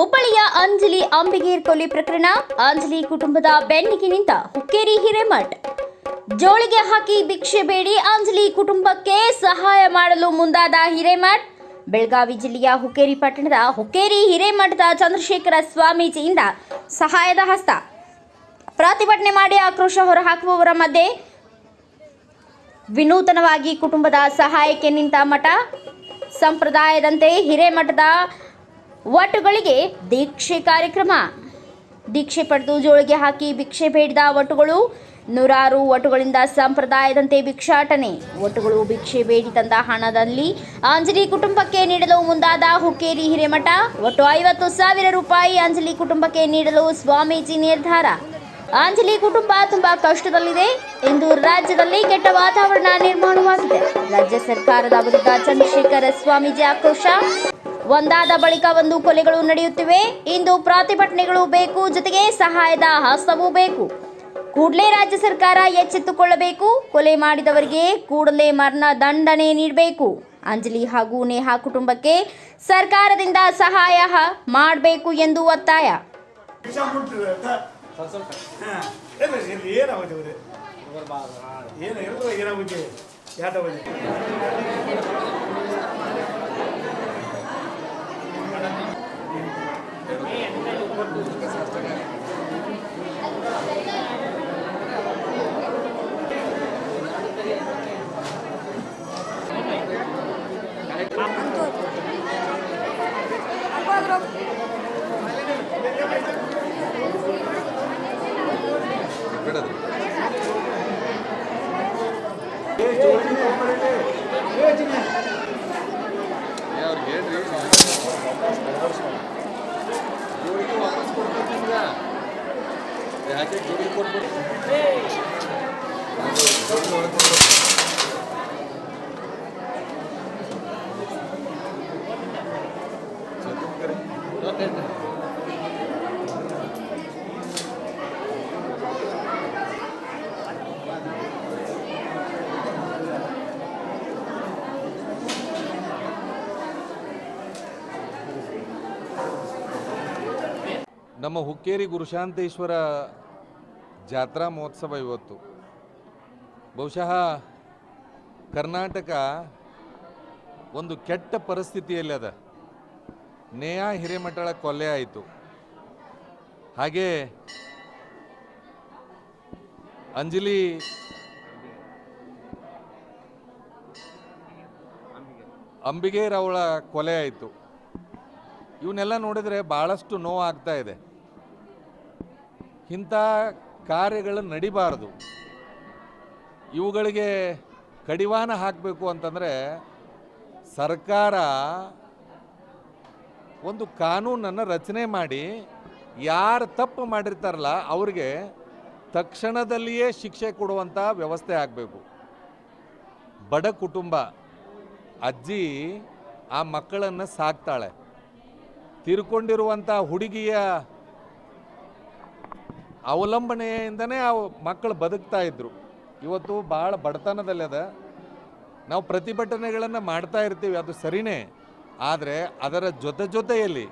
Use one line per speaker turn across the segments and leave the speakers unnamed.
ಹುಬ್ಬಳ್ಳಿಯ ಅಂಜಲಿ ಅಂಬಿಗೇರ್ ಕೊಲೆ ಪ್ರಕರಣ. ಅಂಜಲಿ ಕುಟುಂಬದ ಬೆನ್ನಿಗೆ ನಿಂತ ಹುಕ್ಕೇರಿ ಹಿರೇಮಠ್. ಜೋಳಿಗೆ ಹಾಕಿ ಭಿಕ್ಷೆ ಬೇಡಿ ಅಂಜಲಿ ಕುಟುಂಬಕ್ಕೆ ಸಹಾಯ ಮಾಡಲು ಮುಂದಾದ ಹಿರೇಮಠ್. ಬೆಳಗಾವಿ ಜಿಲ್ಲೆಯ ಹುಕ್ಕೇರಿ ಪಟ್ಟಣದ ಹುಕ್ಕೇರಿ ಹಿರೇಮಠದ ಚಂದ್ರಶೇಖರ ಸ್ವಾಮೀಜಿಯಿಂದ ಸಹಾಯದ ಹಸ್ತ. ಪ್ರತಿಭಟನೆ ಮಾಡಿ ಆಕ್ರೋಶ ಹೊರಹಾಕುವವರ ಮಧ್ಯೆ ವಿನೂತನವಾಗಿ ಕುಟುಂಬದ ಸಹಾಯಕ್ಕೆ ನಿಂತ ಮಠ. ಸಂಪ್ರದಾಯದಂತೆ ಹಿರೇಮಠದ ವಟುಗಳಿಗೆ ದೀಕ್ಷೆ ಕಾರ್ಯಕ್ರಮ. ದೀಕ್ಷೆ ಪಡೆದು ಜೋಳಿಗೆ ಹಾಕಿ ಭಿಕ್ಷೆ ಬೇಡಿದ ವಟುಗಳು, ನೂರಾರು ಒಟ್ಟುಗಳಿಂದ ಸಂಪ್ರದಾಯದಂತೆ ಭಿಕ್ಷಾಟನೆ. ಒಟ್ಟುಗಳು ಭಿಕ್ಷೆ ಬೇಡಿ ತಂದ ಹಣದಲ್ಲಿ ಅಂಜಲಿ ಕುಟುಂಬಕ್ಕೆ ನೀಡಲು ಮುಂದಾದ ಹುಕ್ಕೇರಿ ಹಿರೇಮಠ. ಒಟ್ಟು ಐವತ್ತು ಸಾವಿರ ರೂಪಾಯಿ ಅಂಜಲಿ ಕುಟುಂಬಕ್ಕೆ ನೀಡಲು ಸ್ವಾಮೀಜಿ ನಿರ್ಧಾರ. ಅಂಜಲಿ ಕುಟುಂಬ ತುಂಬಾ ಕಷ್ಟದಲ್ಲಿದೆ ಎಂದು ರಾಜ್ಯದಲ್ಲಿ ಕೆಟ್ಟ ವಾತಾವರಣ ನಿರ್ಮಾಣವಾಗಿದೆ. ರಾಜ್ಯ ಸರ್ಕಾರದ ವಿರುದ್ಧ ಚಂದ್ರಶೇಖರ ಸ್ವಾಮೀಜಿ ಆಕ್ರೋಶ. ಒಂದಾದ ಬಳಿಕ ಒಂದು ಕೊಲೆಗಳು ನಡೆಯುತ್ತಿವೆ. ಇಂದು ಪ್ರತಿಭಟನೆಗಳು ಬೇಕು, ಜೊತೆಗೆ ಸಹಾಯದ ಹಸ್ತವೂ ಬೇಕು. ಕೂಡಲೇ ರಾಜ್ಯ ಸರ್ಕಾರ ಎಚ್ಚೆತ್ತುಕೊಳ್ಳಬೇಕು. ಕೊಲೆ ಮಾಡಿದವರಿಗೆ ಕೂಡಲೇ ಮರಣ ದಂಡನೆ ನೀಡಬೇಕು. ಅಂಜಲಿ ಹಾಗೂ ನೇಹಾ ಕುಟುಂಬಕ್ಕೆ ಸರ್ಕಾರದಿಂದ ಸಹಾಯ ಮಾಡಬೇಕು ಎಂದು ಒತ್ತಾಯ.
ఇక్కడ ನಮ್ಮ ಹುಕ್ಕೇರಿ ಗುರುಶಾಂತೇಶ್ವರ ಜಾತ್ರಾ ಮಹೋತ್ಸವ ಇವತ್ತು. ಬಹುಶಃ ಕರ್ನಾಟಕ ಒಂದು ಕೆಟ್ಟ ಪರಿಸ್ಥಿತಿಯಲ್ಲಿ ಅದ. ನೇಹಾ ಹಿರೇಮಠಳ ಕೊಲೆ ಆಯಿತು. ಹಾಗೆ ಅಂಜಲಿ ಅಂಬಿಗೆ ಅವಳ ಕೊಲೆ ಆಯಿತು. ಇವನ್ನೆಲ್ಲ ನೋಡಿದರೆ ಭಾಳಷ್ಟು ಆಗ್ತಾ ಇದೆ. ಇಂಥ ಕಾರ್ಯಗಳು ನಡಿಬಾರದು. ಇವುಗಳಿಗೆ ಕಡಿವಾಣ ಹಾಕಬೇಕು ಅಂತಂದರೆ ಸರ್ಕಾರ ಒಂದು ಕಾನೂನನ್ನು ರಚನೆ ಮಾಡಿ ಯಾರು ತಪ್ಪು ಮಾಡಿರ್ತಾರಲ್ಲ ಅವ್ರಿಗೆ ತಕ್ಷಣದಲ್ಲಿಯೇ ಶಿಕ್ಷೆ ಕೊಡುವಂಥ ವ್ಯವಸ್ಥೆ ಆಗಬೇಕು. ಬಡ ಕುಟುಂಬ, ಅಜ್ಜಿ ಆ ಮಕ್ಕಳನ್ನು ಸಾಕ್ತಾಳೆ. ತಿರ್ಕೊಂಡಿರುವಂಥ ಹುಡುಗಿಯ ಅವಲಂಬನೆಯಿಂದನೇ ಆ ಮಕ್ಕಳು ಬದುಕ್ತಾ ಇದ್ರು. ಇವತ್ತು ಭಾಳ ಬಡತನದಲ್ಲದ ನಾವು ಪ್ರತಿಭಟನೆಗಳನ್ನು ಮಾಡ್ತಾ ಇರ್ತೀವಿ, ಅದು ಸರಿನೇ. ಆದರೆ ಅದರ ಜೊತೆ ಜೊತೆಯಲ್ಲಿ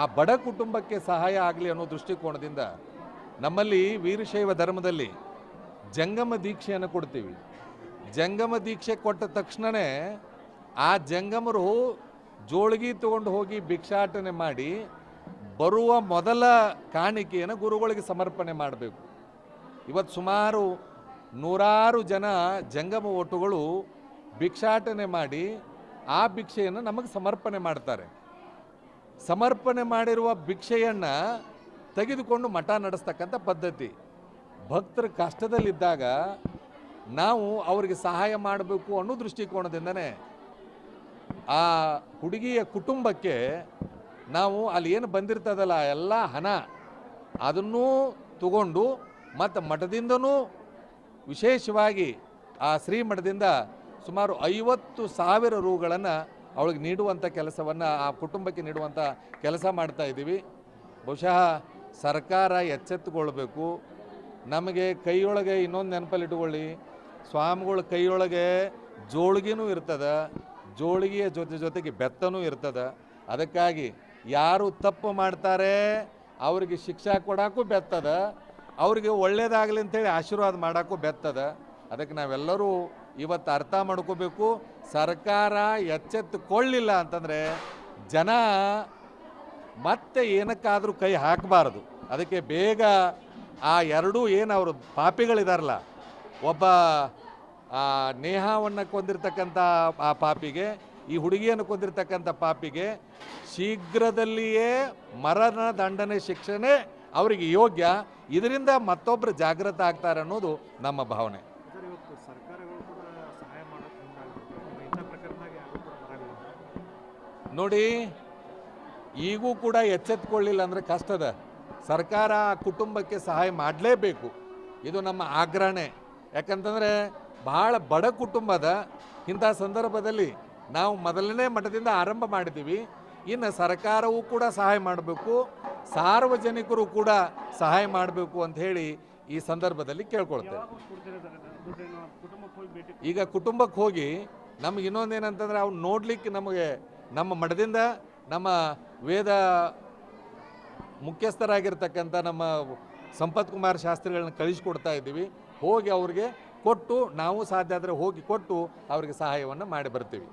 ಆ ಬಡ ಕುಟುಂಬಕ್ಕೆ ಸಹಾಯ ಆಗಲಿ ಅನ್ನೋ ದೃಷ್ಟಿಕೋನದಿಂದ ನಮ್ಮಲ್ಲಿ ವೀರಶೈವ ಧರ್ಮದಲ್ಲಿ ಜಂಗಮ ದೀಕ್ಷೆಯನ್ನು ಕೊಡ್ತೀವಿ. ಜಂಗಮ ದೀಕ್ಷೆ ಕೊಟ್ಟ ತಕ್ಷಣವೇ ಆ ಜಂಗಮರು ಜೋಳಿಗೆ ತಗೊಂಡು ಹೋಗಿ ಭಿಕ್ಷಾಟನೆ ಮಾಡಿ ಬರುವ ಮೊದಲ ಕಾಣಿಕೆಯನ್ನು ಗುರುಗಳಿಗೆ ಸಮರ್ಪಣೆ ಮಾಡಬೇಕು. ಇವತ್ತು ಸುಮಾರು ನೂರಾರು ಜನ ಜಂಗಮ ಓಟುಗಳು ಭಿಕ್ಷಾಟನೆ ಮಾಡಿ ಆ ಭಿಕ್ಷೆಯನ್ನು ನಮಗೆ ಸಮರ್ಪಣೆ ಮಾಡ್ತಾರೆ. ಸಮರ್ಪಣೆ ಮಾಡಿರುವ ಭಿಕ್ಷೆಯನ್ನು ತೆಗೆದುಕೊಂಡು ಮಠ ನಡೆಸ್ತಕ್ಕಂಥ ಪದ್ಧತಿ. ಭಕ್ತರ ಕಷ್ಟದಲ್ಲಿದ್ದಾಗ ನಾವು ಅವರಿಗೆ ಸಹಾಯ ಮಾಡಬೇಕು ಅನ್ನೋ ದೃಷ್ಟಿಕೋನದಿಂದನೇ ಆ ಹುಡುಗಿಯ ಕುಟುಂಬಕ್ಕೆ ನಾವು ಅಲ್ಲಿ ಏನು ಬಂದಿರ್ತದಲ್ಲ ಎಲ್ಲ ಹಣ ಅದನ್ನೂ ತಗೊಂಡು ಮತ್ತು ಮಠದಿಂದನೂ ವಿಶೇಷವಾಗಿ ಆ ಶ್ರೀ ಮಠದಿಂದ ಸುಮಾರು ಐವತ್ತು ಸಾವಿರ ರೂಗಳನ್ನು ಅವಳಿಗೆ ನೀಡುವಂಥ ಕೆಲಸವನ್ನು ಆ ಕುಟುಂಬಕ್ಕೆ ನೀಡುವಂಥ ಕೆಲಸ ಮಾಡ್ತಾ ಇದ್ದೀವಿ. ಬಹುಶಃ ಸರ್ಕಾರ ಎಚ್ಚೆತ್ತುಕೊಳ್ಬೇಕು. ನಮಗೆ ಕೈಯೊಳಗೆ ಇನ್ನೊಂದು ನೆನಪಲ್ಲಿ ಇಟ್ಕೊಳ್ಳಿ ಸ್ವಾಮಿಗಳ ಕೈಯೊಳಗೆ ಜೋಳಿಗೆನೂ ಇರ್ತದೆ, ಜೋಳಿಗೆಯ ಜೊತೆ ಜೊತೆಗೆ ಬೆತ್ತನೂ ಇರ್ತದೆ. ಅದಕ್ಕಾಗಿ ಯಾರು ತಪ್ಪು ಮಾಡ್ತಾರೆ, ಅವ್ರಿಗೆ ಶಿಕ್ಷೆ ಕೊಡೋಕ್ಕೂ ಬೆತ್ತದ, ಅವ್ರಿಗೆ ಒಳ್ಳೇದಾಗಲಿ ಅಂತೇಳಿ ಆಶೀರ್ವಾದ ಮಾಡೋಕ್ಕೂ ಬೆತ್ತದ. ಅದಕ್ಕೆ ನಾವೆಲ್ಲರೂ ಇವತ್ತು ಅರ್ಥ ಮಾಡ್ಕೋಬೇಕು, ಸರ್ಕಾರ ಎಚ್ಚೆತ್ತುಕೊಳ್ಳಿಲ್ಲ ಅಂತಂದರೆ ಜನ ಮತ್ತೆ ಏನಕ್ಕಾದರೂ ಕೈ ಹಾಕಬಾರ್ದು. ಅದಕ್ಕೆ ಬೇಗ ಆ ಎರಡೂ ಏನು ಅವರು ಪಾಪಿಗಳಿದಾರಲ್ಲ, ಒಬ್ಬ ನೇಹವನ್ನು ಕೊಂದಿರ್ತಕ್ಕಂಥ ಆ ಪಾಪಿಗೆ ಈ ಹುಡುಗಿಯನ್ನು ಕೊಂದಿರ್ತಕ್ಕಂಥ ಪಾಪಿಗೆ ಶೀಘ್ರದಲ್ಲಿಯೇ ಮರಣ ದಂಡನೆ ಶಿಕ್ಷಣೆ ಅವರಿಗೆ ಯೋಗ್ಯ. ಇದರಿಂದ ಮತ್ತೊಬ್ಬರು ಜಾಗೃತ ಆಗ್ತಾರೆ ಅನ್ನೋದು ನಮ್ಮ ಭಾವನೆ. ನೋಡಿ ಈಗೂ ಕೂಡ ಎಚ್ಚೆತ್ಕೊಳ್ಳಿಲ್ಲ ಅಂದರೆ ಕಷ್ಟದ. ಸರ್ಕಾರ ಆ ಕುಟುಂಬಕ್ಕೆ ಸಹಾಯ ಮಾಡಲೇಬೇಕು. ಇದು ನಮ್ಮ ಆಗ್ರಹಣೆ. ಯಾಕಂತಂದರೆ ಭಾಳ ಬಡ ಕುಟುಂಬದ ಇಂಥ ಸಂದರ್ಭದಲ್ಲಿ ನಾವು ಮೊದಲನೇ ಮಠದಿಂದ ಆರಂಭ ಮಾಡಿದ್ದೀವಿ. ಇನ್ನು ಸರ್ಕಾರವೂ ಕೂಡ ಸಹಾಯ ಮಾಡಬೇಕು. ಸಾರ್ವಜನಿಕರು ಕೂಡ ಸಹಾಯ ಮಾಡಬೇಕು ಅಂತ ಹೇಳಿ ಈ ಸಂದರ್ಭದಲ್ಲಿ ಕೇಳ್ಕೊಳ್ತೇವೆ. ಈಗ ಕುಟುಂಬಕ್ಕೆ ಹೋಗಿ ನಮ್ಗೆ ಇನ್ನೊಂದೇನಂತಂದ್ರೆ ಅವ್ನು ನೋಡ್ಲಿಕ್ಕೆ ನಮಗೆ ನಮ್ಮ ಮಠದಿಂದ ನಮ್ಮ ವೇದ ಮುಖ್ಯಸ್ಥರಾಗಿರ್ತಕ್ಕಂಥ ನಮ್ಮ ಸಂಪತ್ ಕುಮಾರ್ ಶಾಸ್ತ್ರಿಗಳನ್ನ ಕಳಿಸ್ಕೊಡ್ತಾ ಇದ್ದೀವಿ. ಹೋಗಿ ಅವ್ರಿಗೆ ಕೊಟ್ಟು ನಾವು ಸಾಧ್ಯ ಆದರೆ ಹೋಗಿ ಕೊಟ್ಟು ಅವರಿಗೆ ಸಹಾಯವನ್ನು ಮಾಡಿ ಬರ್ತೀವಿ.